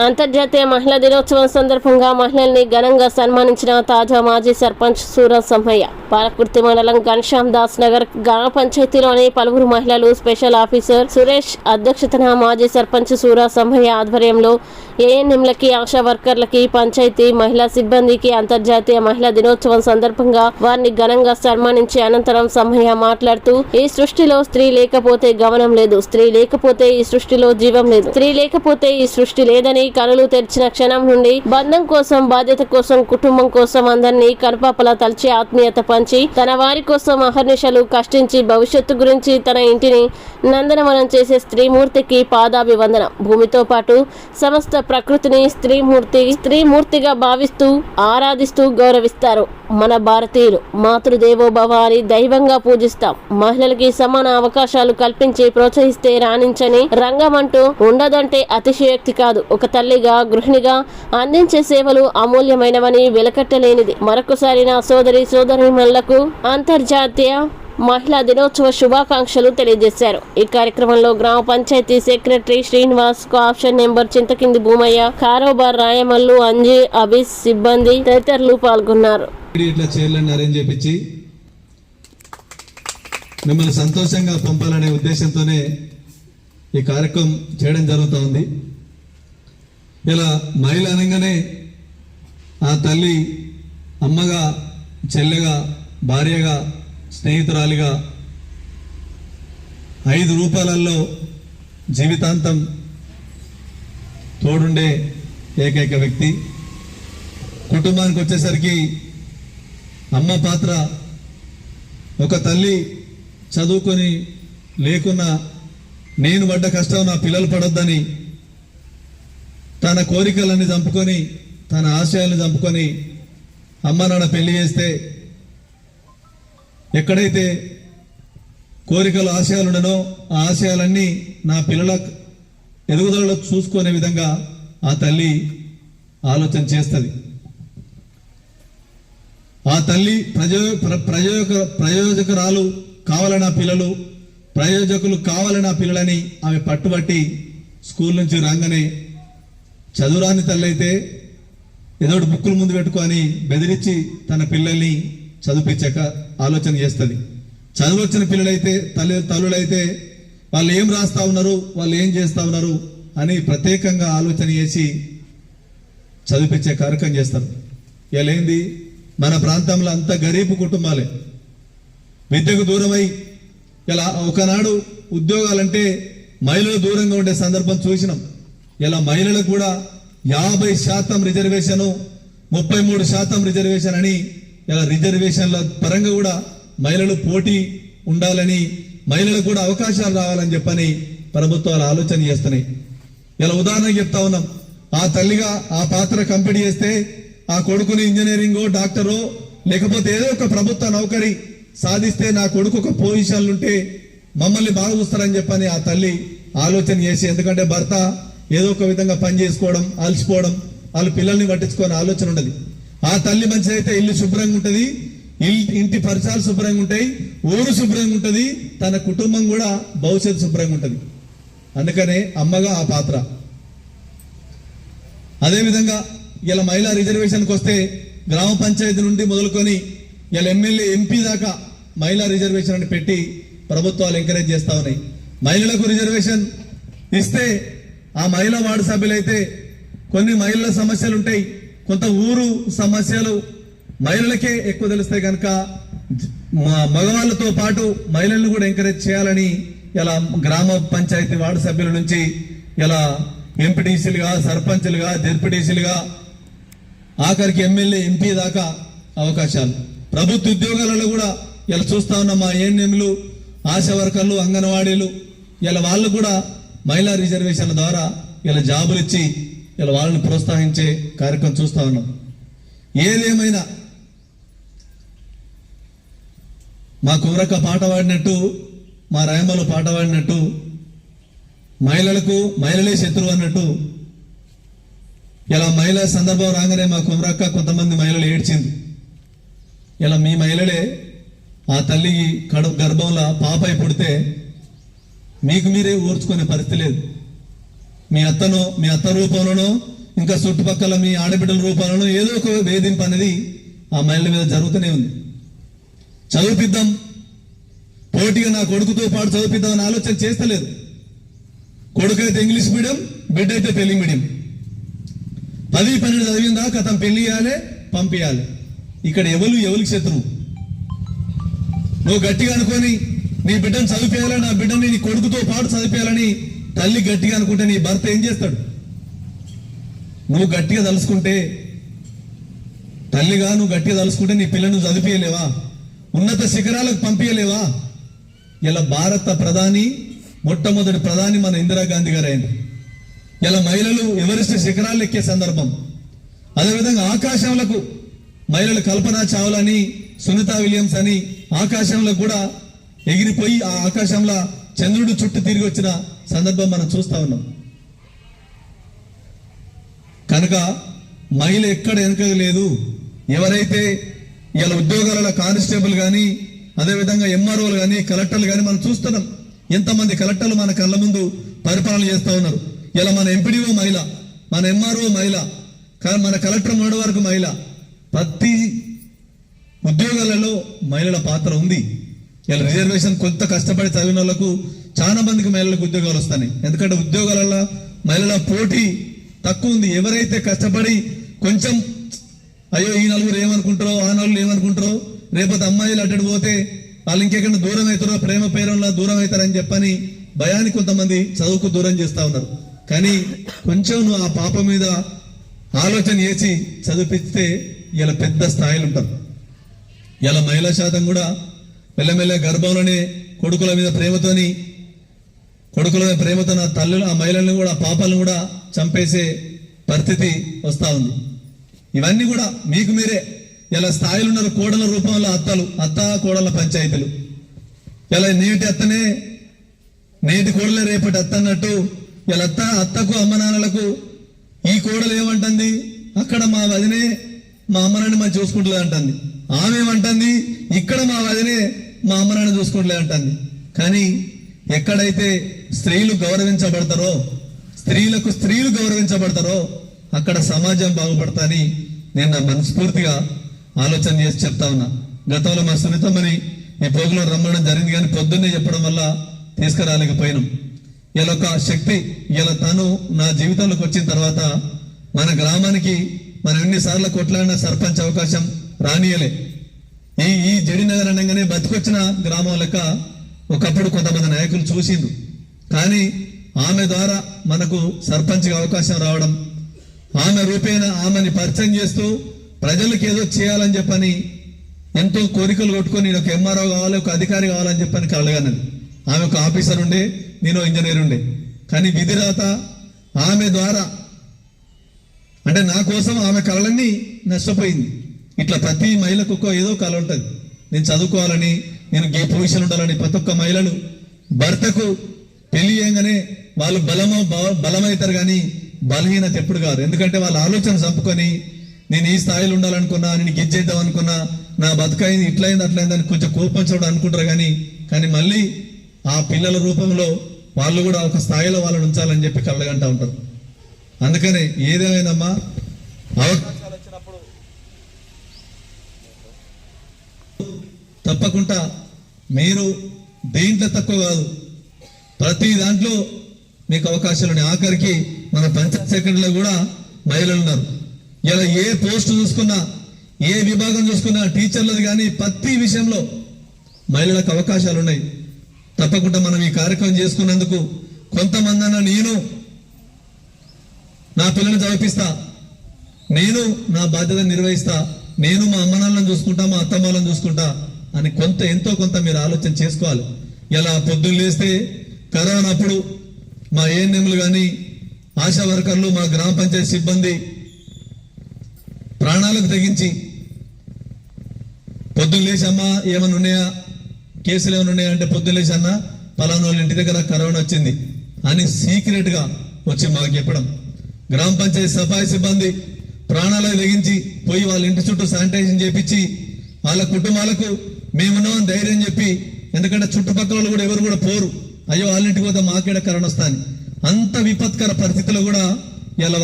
అంతర్జాతీయ మహిళా దినోత్సవం సందర్భంగా మహిళల్ని ఘనంగా సన్మానించిన తాజా మాజీ సర్పంచ్ సూర సమ్మయ్య పాలకుర్తి మండలం ఘనశ్యామ్ దాస్ నగర్ గ్రామ పంచాయతీలోని పలువురు మహిళలు స్పెషల్ ఆఫీసర్ సురేష్ అధ్యక్షతన మాజీ సర్పంచ్ సూర సమ్మయ్య ఆధ్వర్యంలో ఏఎన్ఎంలకి ఆశా వర్కర్లకి పంచాయతీ మహిళా సిబ్బందికి అంతర్జాతీయ మహిళా దినోత్సవం సందర్భంగా వారిని ఘనంగా సన్మానించి అనంతరం సమ్మయ్య మాట్లాడుతూ ఈ సృష్టిలో స్త్రీ లేకపోతే గమనం లేదు. స్త్రీ లేకపోతే ఈ సృష్టిలో జీవం లేదు. స్త్రీ లేకపోతే ఈ సృష్టి లేదని కనులు తెరిచిన క్షణం నుండి బంధం కోసం బాధ్యత కోసం కుటుంబం కోసం అందరినీ కనుపాపలా తలిచి ఆత్మీయత పంచి తన వారి కోసం అహర్నిశలు కష్టించి భవిష్యత్తు గురించి తన ఇంటిని నందనవనం చేసే స్త్రీమూర్తికి పాదాభివందన. భూమితో పాటు సమస్త ప్రకృతిని స్త్రీమూర్తి స్త్రీమూర్తిగా భావిస్తూ ఆరాధిస్తూ గౌరవిస్తారు. మన భారతీయులు మాతృదేవోభవ అని దైవంగా పూజిస్తాం. మహిళలకి సమాన అవకాశాలు కల్పించి ప్రోత్సహిస్తే రాణించని రంగం అంటూ ఉండదంటే అతిశయోక్తి కాదు. ఒక తల్లిగా గృహిణిగా అందించే సేవలు అమూల్యమైనవని వెలకట్టలేనిది. మరొకసారి నా సోదరి సోదరిమణులకు అంతర్జాతీయ మహిళా దినోత్సవ శుభాకాంక్షలు తెలియజేశారు. ఈ కార్యక్రమంలో గ్రామ పంచాయతీ సెక్రటరీ శ్రీనివాస్కు ఆప్షన్ నెంబర్ చింతకింది భూమయ్య కారోబార్ రాయమల్లు అంజీ అబీస్ సిబ్బంది తదితరులు పాల్గొన్నారు. ఇట్లా చైర్లను అరేంజ్ మిమ్మల్ని సంతోషంగా పంపాలనే ఉద్దేశంతోనే ఈ కార్యక్రమం చేయడం జరుగుతూ ఉంది. ఇలా మహిళ అనగానే ఆ తల్లి అమ్మగా చెల్లెగా భార్యగా స్నేహితురాలిగా ఐదు రూపాయలలో జీవితాంతం తోడుండే ఏకైక వ్యక్తి. కుటుంబానికి వచ్చేసరికి అమ్మ పాత్ర ఒక తల్లి చదువుకొని లేకున్నా నేను పడ్డ కష్టం నా పిల్లలు పడొద్దని తన కోరికలన్నీ చంపుకొని తన ఆశయాలను చంపుకొని అమ్మ నాన్న పెళ్ళి చేస్తే ఎక్కడైతే కోరికలు ఆశయాలు ఉండనో ఆ ఆశయాలన్నీ నా పిల్లల ఎదుగుదలలో చూసుకునే విధంగా ఆ తల్లి ఆలోచన చేస్తుంది. ఆ తల్లి ప్రజో ప్ర- ప్రయోజక ప్రయోజకరాలు కావాలని ఆ పిల్లలు ప్రయోజకులు కావాలని ఆ పిల్లలని ఆమె పట్టుబట్టి స్కూల్ నుంచి రాగానే చదువురాని తల్లి అయితే ఏదో ఒకటి బుక్కులు ముందు పెట్టుకొని బెదిరించి తన పిల్లల్ని చదివించాక ఆలోచన చేస్తుంది. చదవచ్చిన పిల్లలైతే తల్లి తల్లులైతే వాళ్ళు ఏం రాస్తా ఉన్నారు వాళ్ళు ఏం చేస్తా ఉన్నారు అని ప్రత్యేకంగా ఆలోచన చేసి చదివించే కార్యక్రమం చేస్తారు. ఇలా ఏంది? మన ప్రాంతంలో అంత గరీబు కుటుంబాలే. విద్యకు దూరమై ఇలా ఒకనాడు ఉద్యోగాలంటే మహిళలు దూరంగా ఉండే సందర్భం చూసినాం. ఇలా మహిళలకు కూడా యాభై శాతం రిజర్వేషను ముప్పై మూడు శాతం రిజర్వేషన్ అని రిజర్వేషన్ల పరంగా కూడా మహిళలు పోటీ ఉండాలని మహిళలకు కూడా అవకాశాలు రావాలని చెప్పని ప్రభుత్వాలు ఆలోచన చేస్తున్నాయి. ఇలా ఉదాహరణ చెప్తా ఉన్నాం. ఆ తల్లిగా ఆ పాత్ర కంపెనీ చేస్తే ఆ కొడుకుని ఇంజనీరింగో డాక్టరో లేకపోతే ఏదో ఒక ప్రభుత్వ నౌకరి సాధిస్తే నా కొడుకు ఒక పొజిషన్లు ఉంటే మమ్మల్ని బాగా చూస్తారని చెప్పని ఆ తల్లి ఆలోచన చేసి ఎందుకంటే భర్త ఏదో ఒక విధంగా పని చేసుకోవడం అలసిపోవడం వాళ్ళ పిల్లల్ని పట్టించుకోని ఆలోచన ఉండదు. ఆ తల్లి మంచిదైతే ఇల్లు శుభ్రంగా ఉంటుంది ఇంటి పరిసరాలు శుభ్రంగా ఉంటాయి ఊరు శుభ్రంగా ఉంటుంది తన కుటుంబం కూడా భవిష్యత్తు శుభ్రంగా ఉంటుంది. అందుకనే అమ్మగా ఆ పాత్ర. అదేవిధంగా ఇలా మహిళా రిజర్వేషన్కి వస్తే గ్రామ పంచాయతీ నుండి మొదలుకొని ఇలా ఎమ్మెల్యే ఎంపీ దాకా మహిళా రిజర్వేషన్ అని పెట్టి ప్రభుత్వాలు ఎంకరేజ్ చేస్తా ఉన్నాయి. మహిళలకు రిజర్వేషన్ ఇస్తే ఆ మహిళా వార్డు సభ్యులైతే కొన్ని మహిళల సమస్యలు ఉంటాయి కొంత ఊరు సమస్యలు మహిళలకే ఎక్కువ తెలిస్తే కనుక మా మగవాళ్ళతో పాటు మహిళలను కూడా ఎంకరేజ్ చేయాలని ఇలా గ్రామ పంచాయతీ వార్డు సభ్యుల నుంచి ఇలా ఎంపీటీసీలుగా సర్పంచ్లుగా జెడ్పీటీసీలుగా ఆఖరికి ఎమ్మెల్యే ఎంపీ దాకా అవకాశాలు. ప్రభుత్వ ఉద్యోగాలలో కూడా ఇలా చూస్తా ఉన్న మా ఏఎన్ఎంలు ఆశా వర్కర్లు అంగన్వాడీలు ఇలా వాళ్ళు కూడా మహిళా రిజర్వేషన్ల ద్వారా ఇలా జాబులు ఇచ్చి ఇలా వాళ్ళని ప్రోత్సహించే కార్యక్రమం చూస్తా ఉన్నాం. ఏదేమైనా మా కుమరక్క పాట పాడినట్టు మా రాయమలు పాట పాడినట్టు మహిళలకు మహిళలే శత్రువు అన్నట్టు ఇలా మహిళ సందర్భం రాగానే మా కుమరక్క కొంతమంది మహిళలు ఏడ్చింది. ఇలా మీ మహిళలే ఆ తల్లి కడు గర్భంలో పాపై పుడితే మీకు మీరే ఓర్చుకునే పరిస్థితి లేదు. మీ అత్తనో మీ అత్త రూపంలోనో ఇంకా చుట్టుపక్కల మీ ఆడబిడ్డల రూపంలోనో ఏదో ఒక వేధింపు అనేది ఆ మహిళల మీద జరుగుతూనే ఉంది. చదివిద్దాం. పోటీగా నా కొడుకుతో పాటు చదివిద్దాం అని ఆలోచన చేస్తలేదు. కొడుకు అయితే ఇంగ్లీష్ మీడియం బిడ్డ అయితే తెలుగు మీడియం. పది పన్నెండు చదివిందా కథం పెళ్ళి చేయాలి పంపించాలి ఇక్కడ ఎవరు ఎవరికి శత్రువు? నువ్వు గట్టిగా అనుకొని నీ బిడ్డను చదివేయాలని నా బిడ్డని నీ కొడుకుతో పాటు చదివేయాలని తల్లి గట్టిగా అనుకుంటే నీ భర్త ఏం చేస్తాడు? నువ్వు గట్టిగా తలుసుకుంటే తల్లిగా నువ్వు గట్టిగా తలుసుకుంటే నీ పిల్లను చదివియలేవా ఉన్నత శిఖరాలకు పంపించలేవా ఇలా భారత ప్రధాని మొట్టమొదటి ప్రధాని మన ఇందిరాగాంధీ గారు అయింది ఇలా మహిళలు ఎవరెస్ట్ శిఖరాలు ఎక్కే సందర్భం. అదేవిధంగా ఆకాశంలకు మహిళలు కల్పనా చావ్లా అని సునీత విలియమ్స్ అని ఆకాశంలో కూడా ఎగిరిపోయి ఆ ఆకాశంలో చంద్రుడు చుట్టూ తిరిగి వచ్చిన సందర్భం మనం చూస్తా ఉన్నాం. కనుక మహిళ ఎక్కడ వెనుక లేదు ఎవరైతే ఇలా ఉద్యోగాలలో కానిస్టేబుల్ కానీ అదేవిధంగా ఎంఆర్ఓలు కానీ కలెక్టర్లు కానీ మనం చూస్తున్నాం. ఎంతమంది కలెక్టర్లు మన కళ్ళ ముందు పరిపాలన చేస్తూ ఉన్నారు. ఇలా మన ఎంపీడీఓ మహిళ మన ఎంఆర్ఓ మహిళ మన కలెక్టర్ మూడు వరకు మహిళ ప్రతి ఉద్యోగాలలో మహిళల పాత్ర ఉంది. ఇలా రిజర్వేషన్ కొంత కష్టపడి చదివిన వాళ్ళకు చాలా మందికి మహిళలకు ఉద్యోగాలు వస్తాయి. ఎందుకంటే ఉద్యోగాలలో మహిళల పోటీ తక్కువ ఉంది. ఎవరైతే కష్టపడి కొంచెం అయ్యో ఈ నలుగురు ఏమనుకుంటారో ఆ నలుగురు ఏమనుకుంటారో రేపటి అమ్మాయిలు అడ్డు పోతే వాళ్ళు ఇంకెక్కడ దూరం అవుతారో ప్రేమ పేరంలో దూరం అవుతారని చెప్పని భయాన్ని కొంతమంది చదువుకు దూరం చేస్తూ ఉన్నారు. కానీ కొంచెం నువ్వు ఆ పాప మీద ఆలోచన చేసి చదివిపిస్తే ఇలా పెద్ద స్థాయిలు ఉంటారు ఇలా మహిళా శాతం కూడా మెల్లమెల్ల గర్భంలోనే కొడుకుల మీద ప్రేమతోని కొడుకుల మీద ప్రేమతో నా తల్లులు ఆ మహిళలను కూడా పాపాలను కూడా చంపేసే పరిస్థితి వస్తూ ఉంది. ఇవన్నీ కూడా మీకు మీరే. ఇలా స్థాయిలు ఉన్నారు కోడల రూపంలో అత్తలు అత్త కోడల పంచాయతీలు. ఇలా నేటి అత్తనే నేటి కోడలే రేపటి అత్త అన్నట్టు ఇలా అత్త అత్తకు అమ్మ నాన్నలకు ఈ కోడలు ఏమంటుంది? అక్కడ మా వదినే మా అమ్మ నాన్న మనం చూసుకుంటుంది అంటుంది ఆమె ఏమంటుంది? ఇక్కడ మా వదినే మా అమ్మ నాన్న చూసుకుంటలే అంటుంది. కానీ ఎక్కడైతే స్త్రీలు గౌరవించబడతారో స్త్రీలకు స్త్రీలు గౌరవించబడతారో అక్కడ సమాజం బాగుపడతాని నేను నా మనస్ఫూర్తిగా ఆలోచన చేసి చెప్తా ఉన్నా. గతంలో మా సునీతమ్మని ఈ పోగులో రమ్మడం జరిగింది కానీ పొద్దున్నే చెప్పడం వల్ల తీసుకురాలేకపోయినాం. ఇలా ఒక శక్తి ఇలా తను నా జీవితంలోకి వచ్చిన తర్వాత మన గ్రామానికి మనం ఎన్నిసార్లు కొట్లాడిన సర్పంచ్ అవకాశం రానియలే. ఈ ఈ జడినగర్ అనగానే బతికొచ్చిన గ్రామం లెక్క ఒకప్పుడు కొంతమంది నాయకులు చూసిండు కానీ ఆమె ద్వారా మనకు సర్పంచ్గా అవకాశం రావడం ఆమె రూపేణ ఆమెని పరిచయం చేస్తూ ప్రజలకు ఏదో చేయాలని చెప్పని ఎంతో కోరికలు కొట్టుకొని నేను ఒక ఎంఆర్ఓ కావాలి ఒక అధికారి కావాలని చెప్పని కలగనది ఆమె ఒక ఆఫీసర్ ఉండే నేను ఇంజనీర్ ఉండే. కానీ విధిరాత ఆమె ద్వారా అంటే నా కోసం ఆమె కళలన్నీ నష్టపోయింది. ఇట్లా ప్రతి మహిళకు ఒక ఏదో కళ ఉంటుంది. నేను చదువుకోవాలని నేను గే పొజిషన్ ఉండాలని ప్రతి ఒక్క మహిళలు భర్తకు పెళ్ళి చేయగానే వాళ్ళు బలమ బలమవుతారు కానీ బలహీనత ఎప్పుడు కాదు. ఎందుకంటే వాళ్ళ ఆలోచన చంపుకొని నేను ఈ స్థాయిలో ఉండాలనుకున్నా నేను గిజ్జేద్దాం అనుకున్నా నా బతుకైంది ఇట్లయింది అట్లయింది అని కొంచెం కోపం చూడ అనుకుంటారు కానీ కానీ మళ్ళీ ఆ పిల్లల రూపంలో వాళ్ళు కూడా ఒక స్థాయిలో వాళ్ళని ఉంచాలని చెప్పి కళ్ళగంటా ఉంటారు. అందుకనే ఏదేమైనమ్మా అవకాశాలు తప్పకుండా మీరు దేంట్లో తక్కువ కాదు ప్రతి దాంట్లో మీకు అవకాశాలు ఉన్నాయి. ఆఖరికి మన పంచాయత్ సెక్రటరీలో కూడా మహిళలు ఉన్నారు. ఇలా ఏ పోస్ట్ చూసుకున్నా ఏ విభాగం చూసుకున్నా టీచర్లది కానీ ప్రతి విషయంలో మహిళలకు అవకాశాలు ఉన్నాయి. తప్పకుండా మనం ఈ కార్యక్రమం చేసుకున్నందుకు కొంతమందన్న నేను నా పిల్లల్ని చదివిస్తా నేను నా బాధ్యత నిర్వహిస్తా. నేను మా అమ్మ నాన్నలను చూసుకుంటా మా అత్తమ్మలను చూసుకుంటా. అని కొంత ఎంతో కొంత మీరు ఆలోచన చేసుకోవాలి. ఇలా పొద్దున్న లేస్తే కరోనా అప్పుడు మా ఏఎన్ఎంలు కానీ ఆశా వర్కర్లు మా గ్రామ పంచాయతీ సిబ్బంది ప్రాణాలకు తెగించి పొద్దున్న లేచమ్మా ఏమైనా ఉన్నాయా? కేసులు ఏమైనా ఉన్నాయా? అంటే పొద్దున్న లేచన్నా పలానా వాళ్ళ ఇంటి దగ్గర కరోనా వచ్చింది అని సీక్రెట్గా వచ్చి మాకు చెప్పడం. గ్రామ పంచాయతీ సఫాయి సిబ్బంది ప్రాణాలకు తెగించి పోయి వాళ్ళ ఇంటి చుట్టూ శానిటైజేషన్ చేపించి వాళ్ళ కుటుంబాలకు మేమున్నామని ధైర్యం చెప్పి ఎందుకంటే చుట్టుపక్కల వాళ్ళు కూడా ఎవరు కూడా పోరు. అయ్యో వాళ్ళ ఇంటికి పోతే మాకేడ కరోనా వస్తాని అంత విపత్కర పరిస్థితుల్లో కూడా ఇలా